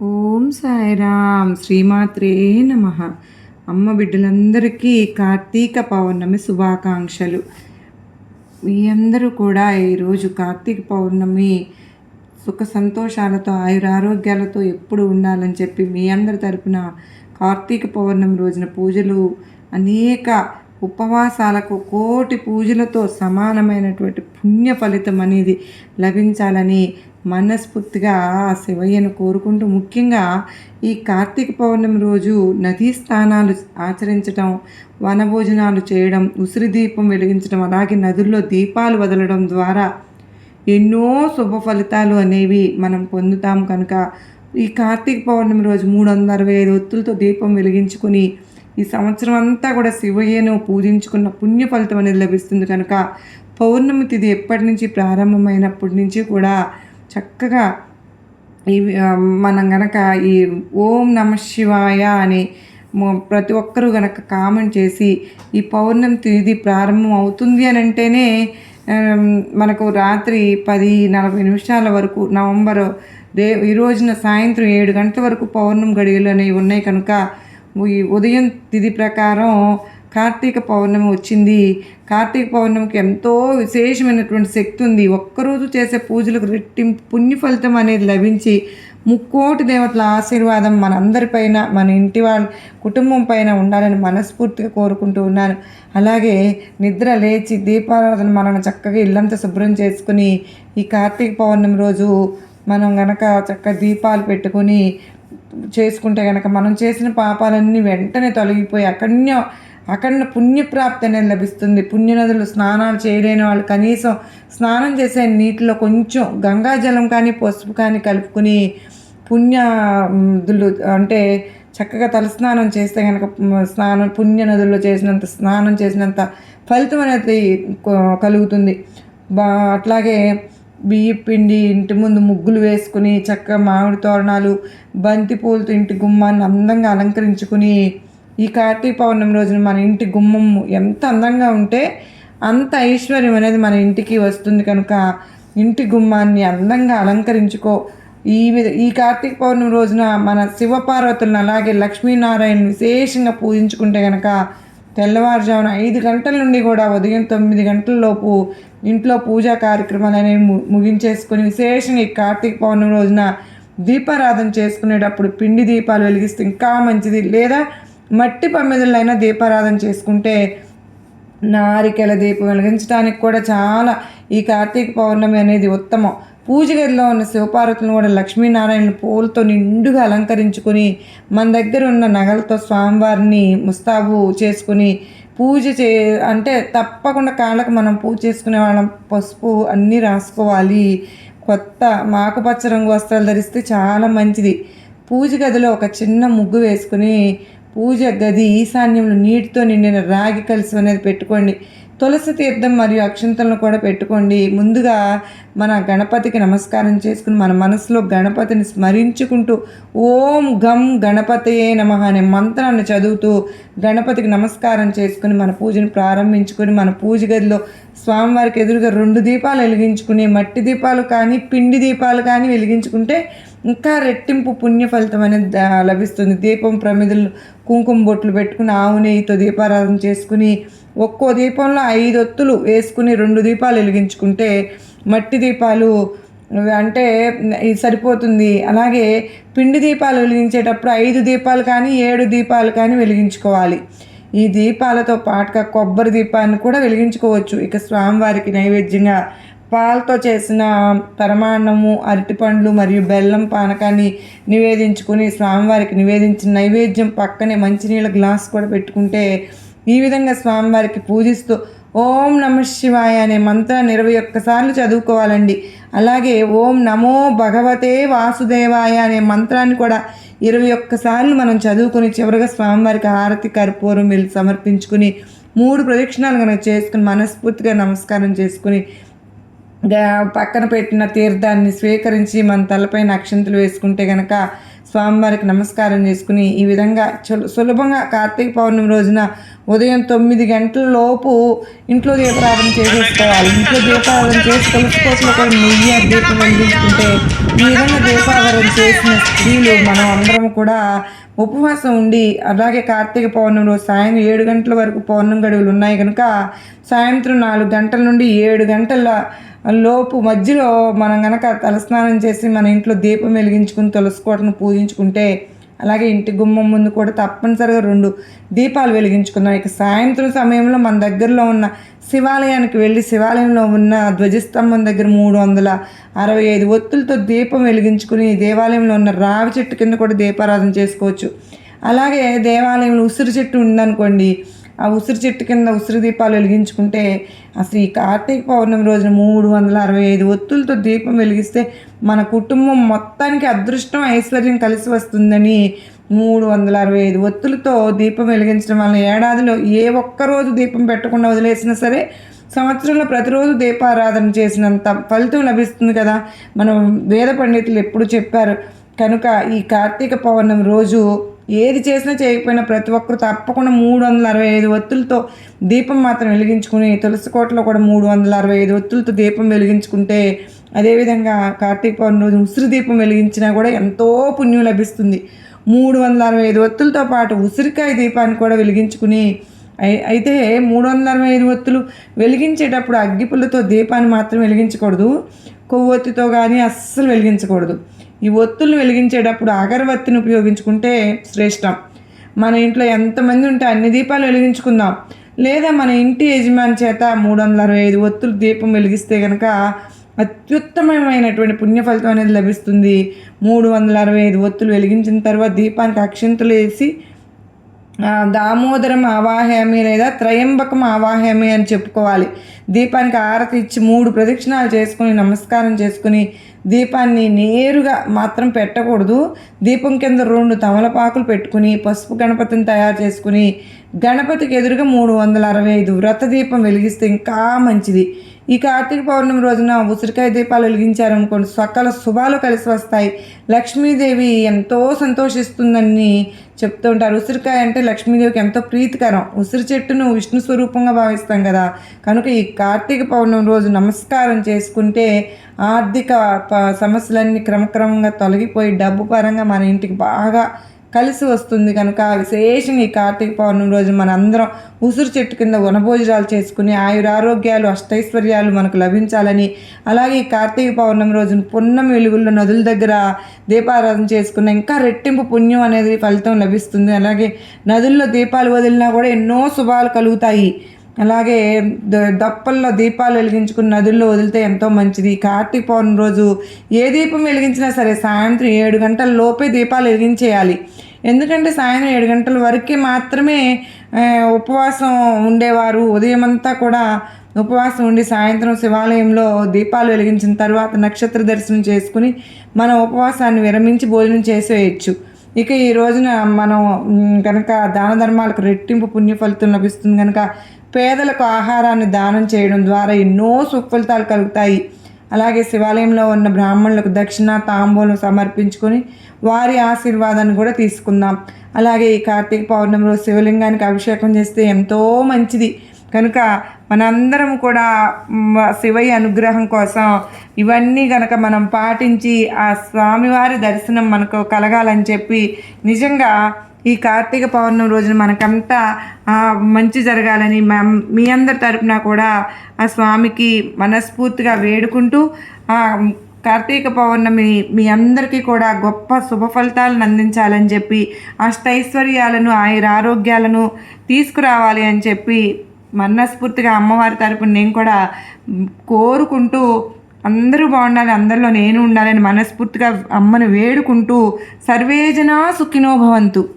ఓం సాయిరామ్. శ్రీమాత్రే నమ. అమ్మ బిడ్డలందరికీ కార్తీక పౌర్ణమి శుభాకాంక్షలు. మీ అందరూ కూడా ఈరోజు కార్తీక పౌర్ణమి సుఖ సంతోషాలతో ఆయురారోగ్యాలతో ఎప్పుడు ఉండాలని చెప్పి మీ అందరి తరపున కార్తీక పౌర్ణమి రోజున పూజలు అనేక ఉపవాసాలకు కోటి పూజలతో సమానమైనటువంటి పుణ్య ఫలితం అనేది లభించాలని మనస్ఫూర్తిగా ఆ శివయ్యను కోరుకుంటూ ముఖ్యంగా ఈ కార్తీక పౌర్ణమి రోజు నదీ స్నానాలు ఆచరించడం వనభోజనాలు చేయడం ఉసిరి దీపం వెలిగించడం అలాగే నదుల్లో దీపాలు వదలడం ద్వారా ఎన్నో శుభ ఫలితాలు అనేవి మనం పొందుతాం కనుక ఈ కార్తీక పౌర్ణమి రోజు మూడు వందల అరవై ఐదు ఒత్తులతో దీపం వెలిగించుకొని ఈ సంవత్సరం అంతా కూడా శివయ్యను పూజించుకున్న పుణ్య ఫలితం అనేది లభిస్తుంది కనుక పౌర్ణమి తిథి ఎప్పటి నుంచి ప్రారంభమైనప్పటి నుంచి కూడా చక్కగా ఈ మనం గనక ఈ ఓం నమ శివాయ అని ప్రతి ఒక్కరూ గనక కామెంట్ చేసి ఈ పౌర్ణమి తిథి ప్రారంభం అవుతుంది అని అంటేనే మనకు రాత్రి పది నలభై నిమిషాల వరకు నవంబర్ రే ఈ రోజున సాయంత్రం ఏడు గంటల వరకు పౌర్ణమి గడియలు అనేవి ఉన్నాయి కనుక ఈ ఉదయం తిథి ప్రకారం కార్తీక పౌర్ణమి వచ్చింది. కార్తీక పౌర్ణమికి ఎంతో విశేషమైనటువంటి శక్తి ఉంది. ఒక్కరోజు చేసే పూజలకు రెట్టింపు పుణ్య ఫలితం అనేది లభించి ముక్కోటి దేవతల ఆశీర్వాదం మనందరిపైన మన ఇంటి వాళ్ళ కుటుంబం పైన ఉండాలని మనస్ఫూర్తిగా కోరుకుంటూ ఉన్నాను. అలాగే నిద్ర లేచి దీపారాధన మనం చక్కగా ఇల్లంతా శుభ్రం చేసుకుని ఈ కార్తీక పౌర్ణమి రోజు మనం గనక చక్కగా దీపాలు పెట్టుకొని చేసుకుంటే కనుక మనం చేసిన పాపాలన్నీ వెంటనే తొలగిపోయి అక్కడనే అఖండ పుణ్యప్రాప్తి అనేది లభిస్తుంది. పుణ్యనదులు స్నానాలు చేయలేని వాళ్ళు కనీసం స్నానం చేసే నీటిలో కొంచెం గంగాజలం కానీ పసుపు కానీ కలుపుకుని పుణ్యదులు అంటే చక్కగా తలస్నానం చేస్తే కనుక స్నానం పుణ్య నదుల్లో చేసినంత స్నానం చేసినంత ఫలితం అనేది కలుగుతుంది. బా అట్లాగే బియ్య పిండి ఇంటి ముందు ముగ్గులు వేసుకుని చక్కగా మామిడి తోరణాలు బంతి పూలతో ఇంటి గుమ్మాన్ని అందంగా అలంకరించుకుని ఈ కార్తీక పౌర్ణమి రోజున మన ఇంటి గుమ్మం ఎంత అందంగా ఉంటే అంత ఐశ్వర్యం అనేది మన ఇంటికి వస్తుంది కనుక ఇంటి గుమ్మాన్ని అందంగా అలంకరించుకో. ఈ విధ ఈ కార్తీక పౌర్ణమి రోజున మన శివపార్వతులను అలాగే లక్ష్మీనారాయణ విశేషంగా పూజించుకుంటే కనుక తెల్లవారుజామున ఐదు గంటల నుండి కూడా ఉదయం తొమ్మిది గంటల లోపు ఇంట్లో పూజా కార్యక్రమాలు అనేవి ముగించేసుకొని విశేషంగా ఈ కార్తీక పౌర్ణమి రోజున దీపారాధన చేసుకునేటప్పుడు పిండి దీపాలు వెలిగిస్తే ఇంకా మంచిది. లేదా మట్టి పమ్మిదలైనా దీపారాధన చేసుకుంటే నారికెల దీపం వెలిగించడానికి కూడా చాలా ఈ కార్తీక పౌర్ణమి అనేది ఉత్తమం. పూజ గదిలో ఉన్న శివపార్వతులను కూడా లక్ష్మీనారాయణ పూలతో నిండుగా అలంకరించుకొని మన దగ్గర ఉన్న నగలతో స్వామివారిని ముస్తాబు చేసుకుని పూజ చే అంటే తప్పకుండా కాళ్ళకు మనం పూజ చేసుకునే వాళ్ళం. పసుపు అన్నీ రాసుకోవాలి. కొత్త మాకుపచ్చ రంగు వస్త్రాలు ధరిస్తే చాలా మంచిది. పూజ గదిలో ఒక చిన్న ముగ్గు వేసుకుని పూజ గది ఈశాన్యంలో నీటితో నిండిన రాగి కలిసి అనేది పెట్టుకోండి. తులసి తీర్థం మరియు అక్షంతలను కూడా పెట్టుకోండి. ముందుగా మన గణపతికి నమస్కారం చేసుకుని మన మనసులో గణపతిని స్మరించుకుంటూ ఓం గం గణపతయే నమ అనే మంత్రాన్ని చదువుతూ గణపతికి నమస్కారం చేసుకుని మన పూజను ప్రారంభించుకొని మన పూజ గదిలో స్వామివారికి ఎదురుగా రెండు దీపాలు వెలిగించుకుని మట్టి దీపాలు కానీ పిండి దీపాలు కానీ వెలిగించుకుంటే ఇంకా రెట్టింపు పుణ్య ఫలితం అనేది లభిస్తుంది. దీపం ప్రమిదలు కుంకుమ బొట్లు పెట్టుకుని ఆవు నెయ్యితో దీపారాధన చేసుకుని ఒక్కో దీపంలో ఐదు ఒత్తులు వేసుకుని రెండు దీపాలు వెలిగించుకుంటే మట్టి దీపాలు అంటే ఇది సరిపోతుంది. అలాగే పిండి దీపాలు వెలిగించేటప్పుడు ఐదు దీపాలు కానీ ఏడు దీపాలు కానీ వెలిగించుకోవాలి. ఈ దీపాలతో పాటుగా కొబ్బరి దీపాన్ని కూడా వెలిగించుకోవచ్చు. ఇక స్వామివారికి నైవేద్యంగా పాలతో చేసిన పరమాన్నము అరటిపండ్లు మరియు బెల్లం పానకాన్ని నివేదించుకుని స్వామివారికి నివేదించిన నైవేద్యం పక్కనే మంచినీళ్ళ గ్లాస్ కూడా పెట్టుకుంటే ఈ విధంగా స్వామివారికి పూజిస్తూ ఓం నమ శివాయ అనే మంత్రాన్ని ఇరవై ఒక్కసార్లు చదువుకోవాలండి. అలాగే ఓం నమో భగవతే వాసుదేవాయ అనే మంత్రాన్ని కూడా ఇరవై ఒక్కసార్లు మనం చదువుకొని చివరిగా స్వామివారికి హారతి కర్పూరం వెళ్ళి సమర్పించుకుని మూడు ప్రదక్షిణాలు కనుక చేసుకుని మనస్ఫూర్తిగా నమస్కారం చేసుకుని పక్కన పెట్టిన తీర్థాన్ని స్వీకరించి మన తలపైన అక్షంతలు వేసుకుంటే గనక స్వామివారికి నమస్కారం చేసుకుని ఈ విధంగా చుల- సులభంగా కార్తీక పౌర్ణమి రోజున ఉదయం తొమ్మిది గంటల లోపు ఇంట్లో దీపారాధన చేసేసుకోవాలి. ఇంట్లో దీపారాధన చేసి తులసికోట్లో కూడా నెయ్యి దీపం వెలిగించుకుంటే ఈ విధంగా దీపారాధన చేసిన స్త్రీలు మనం అందరం కూడా ఉపవాసం ఉండి అలాగే కార్తీక పౌర్ణమి రోజు సాయంత్రం ఏడు గంటల వరకు పౌర్ణమి గడువులు ఉన్నాయి కనుక సాయంత్రం నాలుగు గంటల నుండి ఏడు గంటల లోపు మధ్యలో మనం కనుక తలస్నానం చేసి మన ఇంట్లో దీపం వెలిగించుకుని తులసికోటను పూజించుకుంటే అలాగే ఇంటి గుమ్మం ముందు కూడా తప్పనిసరిగా రెండు దీపాలు వెలిగించుకుందాం. ఇక సాయంత్రం సమయంలో మన దగ్గరలో ఉన్న శివాలయానికి వెళ్ళి శివాలయంలో ఉన్న ధ్వజస్తంభం దగ్గర మూడు వందల అరవై ఐదు ఒత్తులతో దీపం వెలిగించుకుని దేవాలయంలో ఉన్న రావి చెట్టు కింద కూడా దీపారాధన చేసుకోవచ్చు. అలాగే దేవాలయంలో ఉసిరి చెట్టు ఉందనుకోండి ఆ ఉసిరి చెట్టు కింద ఉసిరి దీపాలు వెలిగించుకుంటే అసలు ఈ కార్తీక పౌర్ణమి రోజున మూడు వందల అరవై ఐదు ఒత్తులతో దీపం వెలిగిస్తే మన కుటుంబం మొత్తానికి అదృష్టం ఐశ్వర్యం కలిసి వస్తుందని మూడు వందల అరవై ఐదు ఒత్తులతో దీపం వెలిగించడం వలన ఏడాదిలో ఏ ఒక్క రోజు దీపం పెట్టకుండా వదిలేసినా సరే సంవత్సరంలో ప్రతిరోజు దీపారాధన చేసినంత ఫలితం లభిస్తుంది కదా. మనం వేద పండితులు ఎప్పుడు చెప్పారు కనుక ఈ కార్తీక పౌర్ణమి రోజు ఏది చేసినా చేయకపోయినా ప్రతి ఒక్కరు తప్పకుండా మూడు వందల అరవై ఐదు ఒత్తులతో దీపం మాత్రం వెలిగించుకుని తులసి కోటలో కూడా మూడు వందల అరవై ఐదు ఒత్తులతో దీపం వెలిగించుకుంటే అదేవిధంగా కార్తీక పౌర్ణమి రోజు ఉసిరి దీపం వెలిగించినా కూడా ఎంతో పుణ్యం లభిస్తుంది. మూడు వందల అరవై ఐదు ఒత్తులతో పాటు ఉసిరికాయ దీపాన్ని కూడా వెలిగించుకుని అయితే మూడు వందల అరవై ఐదు ఒత్తులు వెలిగించేటప్పుడు అగ్గిపుల్లతో దీపాన్ని మాత్రం వెలిగించకూడదు. కొవ్వొత్తితో కానీ అస్సలు వెలిగించకూడదు. ఈ ఒత్తులు వెలిగించేటప్పుడు అగరవత్తిని ఉపయోగించుకుంటే శ్రేష్టం. మన ఇంట్లో ఎంతమంది ఉంటే అన్ని దీపాలు వెలిగించుకుందాం. లేదా మన ఇంటి యజమాని చేత మూడు వందల అరవై ఐదు ఒత్తులు దీపం వెలిగిస్తే కనుక అత్యుత్తమమైనటువంటి పుణ్య ఫలితం అనేది లభిస్తుంది. మూడు వందల అరవై ఐదు ఒత్తులు వెలిగించిన తర్వాత దీపానికి అక్షింతలు వేసి దామోదరం ఆవాహయామి లేదా త్రయంబకం ఆవాహ్యమే అని చెప్పుకోవాలి. దీపానికి ఆరతి ఇచ్చి మూడు ప్రదక్షిణాలు చేసుకుని నమస్కారం చేసుకుని దీపాన్ని నేరుగా మాత్రం పెట్టకూడదు. దీపం కింద రెండు తమలపాకులు పెట్టుకుని పసుపు గణపతిని తయారు చేసుకుని గణపతికి ఎదురుగా మూడు వందల అరవై ఐదు వ్రత దీపం వెలిగిస్తే ఇంకా మంచిది. ఈ కార్తీక పౌర్ణమి రోజున ఉసిరికాయ దీపాలు వెలిగించారనుకోండి సకల శుభాలు కలిసి వస్తాయి. లక్ష్మీదేవి ఎంతో సంతోషిస్తుందని చెప్తూ ఉంటారు. ఉసిరికాయ అంటే లక్ష్మీదేవికి ఎంతో ప్రీతికరం. ఉసిరి చెట్టును విష్ణు స్వరూపంగా భావిస్తాం కదా. కనుక ఈ కార్తీక పౌర్ణమి రోజు నమస్కారం చేసుకుంటే ఆర్థిక ప- సమస్యలన్నీ క్రమక్రమంగా తొలగిపోయి డబ్బు పరంగా మన ఇంటికి బాగా కలిసి వస్తుంది కనుక విశేషంగా ఈ కార్తీక పౌర్ణమి రోజు మన అందరం ఉసురు చెట్టు కింద వనభోజనాలు చేసుకుని ఆయురారోగ్యాలు అష్టైశ్వర్యాలు మనకు లభించాలని అలాగే ఈ కార్తీక పౌర్ణమి రోజున పున్నమి వెలుగుల్లో నదుల దగ్గర దీపారాధన చేసుకున్న ఇంకా రెట్టింపు పుణ్యం అనేది ఫలితం లభిస్తుంది. అలాగే నదుల్లో దీపాలు వదిలినా కూడా ఎన్నో శుభాలు కలుగుతాయి. అలాగే ద- దప్పల్లో దీపాలు వెలిగించుకుని నదుల్లో వదిలితే ఎంతో మంచిది. కార్తీక పౌర్ణమి రోజు ఏ దీపం వెలిగించినా సరే సాయంత్రం ఏడు గంటల లోపే దీపాలు వెలిగించేయాలి. ఎందుకంటే సాయంత్రం ఏడు గంటల వరకే మాత్రమే ఉపవాసం ఉండేవారు. ఉదయం అంతా కూడా ఉపవాసం ఉండి సాయంత్రం శివాలయంలో దీపాలు వెలిగించిన తర్వాత నక్షత్ర దర్శనం చేసుకుని మన ఉపవాసాన్ని విరమించి భోజనం చేసేయచ్చు. ఇక ఈ రోజున మనం కనుక దాన ధర్మాలకు రెట్టింపు పుణ్య ఫలితం లభిస్తుంది కనుక పేదలకు ఆహారాన్ని దానం చేయడం ద్వారా ఎన్నో సుఫలితాలు కలుగుతాయి. అలాగే శివాలయంలో ఉన్న బ్రాహ్మణులకు దక్షిణ తాంబూలం సమర్పించుకొని వారి ఆశీర్వాదాన్ని కూడా తీసుకుందాం. అలాగే ఈ కార్తీక పౌర్ణమి రోజు శివలింగానికి అభిషేకం చేస్తే ఎంతో మంచిది. కనుక మనందరం కూడా శివయ్య అనుగ్రహం కోసం ఇవన్నీ కనుక మనం పాటించి ఆ స్వామివారి దర్శనం మనకు కలగాలని చెప్పి నిజంగా ఈ కార్తీక పౌర్ణమి రోజున మనకంతా మంచి జరగాలని మీ అందరి తరపున కూడా ఆ స్వామికి మనస్ఫూర్తిగా వేడుకుంటూ ఆ కార్తీక పౌర్ణమి మీ అందరికీ కూడా గొప్ప శుభ ఫలితాలను అందించాలని చెప్పి అష్టైశ్వర్యాలను ఆయుర ఆరోగ్యాలను తీసుకురావాలి అని చెప్పి మనస్ఫూర్తిగా అమ్మవారి తరపున నేను కూడా కోరుకుంటూ అందరూ బాగుండాలి అందరిలో నేను ఉండాలని మనస్ఫూర్తిగా అమ్మను వేడుకుంటూ సర్వేజన సుఖినో భవంతు.